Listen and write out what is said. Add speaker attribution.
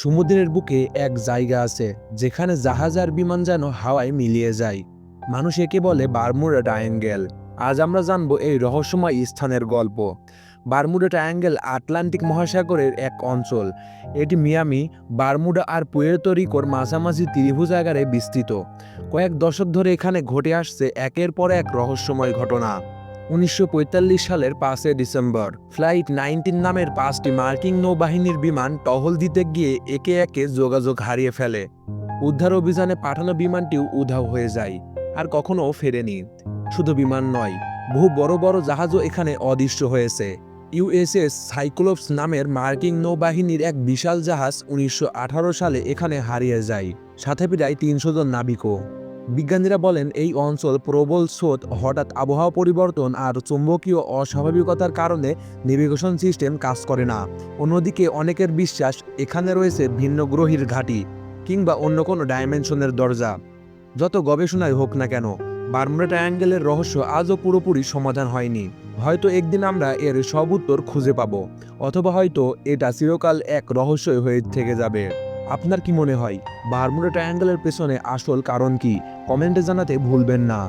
Speaker 1: সমুদ্রের বুকে এক জায়গা আছে, যেখানে জাহাজ আর বিমান যেন হাওয়ায় মিলিয়ে যায়। মানুষ একে বলে বারমুডা ট্রায়াঙ্গেল। আজ আমরা জানব এই রহস্যময় স্থানের গল্প। বারমুডা ট্রায়াঙ্গেল আটলান্টিক মহাসাগরের এক অঞ্চল। এটি মিয়ামি, বারমুডা আর পুয়ের্তো রিকোর মাঝামাঝি ত্রিভুজ আকারে বিস্তৃত। কয়েক দশক ধরে এখানে ঘটে আসছে একের পর এক রহস্যময় ঘটনা। উনিশশো পঁয়তাল্লিশ সালের পাঁচই ডিসেম্বর, ফ্লাইট নাইনটিন নামের পাঁচটি মার্কিন নৌবাহিনীর বিমান টহল দিতে গিয়ে একে একে যোগাযোগ হারিয়ে ফেলে। উদ্ধার অভিযানে পাঠানো বিমানটিও উধাও হয়ে যায়, আর কখনো ফেরেনি। শুধু বিমান নয়, বহু বড় বড় জাহাজও এখানে অদৃশ্য হয়েছে। ইউএসএস সাইক্লোপস নামের মার্কিন নৌবাহিনীর এক বিশাল জাহাজ উনিশশো আঠারো সালে এখানে হারিয়ে যায়, সাথে প্রায় তিনশো জন নাবিকও। বিজ্ঞানীরা বলেন, এই অঞ্চল প্রবল স্রোত, হঠাৎ আবহাওয়া পরিবর্তন আর চুম্বকীয় অস্বাভাবিকতার কারণে নেভিগেশন সিস্টেম কাজ করে না। অন্যদিকে অনেকের বিশ্বাস, এখানে রয়েছে ভিন্ন গ্রহীর ঘাঁটি কিংবা অন্য কোনো ডাইমেনশনের দরজা। যত গবেষণায় হোক না কেন বার্মুডা ট্রায়াঙ্গেলের রহস্য আজও পুরোপুরি সমাধান হয়নি। হয়তো একদিন আমরা এর সব উত্তর খুঁজে পাব, অথবা হয়তো এটা চিরকাল এক রহস্যই হয়ে থেকে যাবে। আপনার কি মনে হয় বারমুডা ট্রায়াঙ্গেলের পেছনে আসল কারণ কি? কমেন্টে জানাতে ভুলবেন না।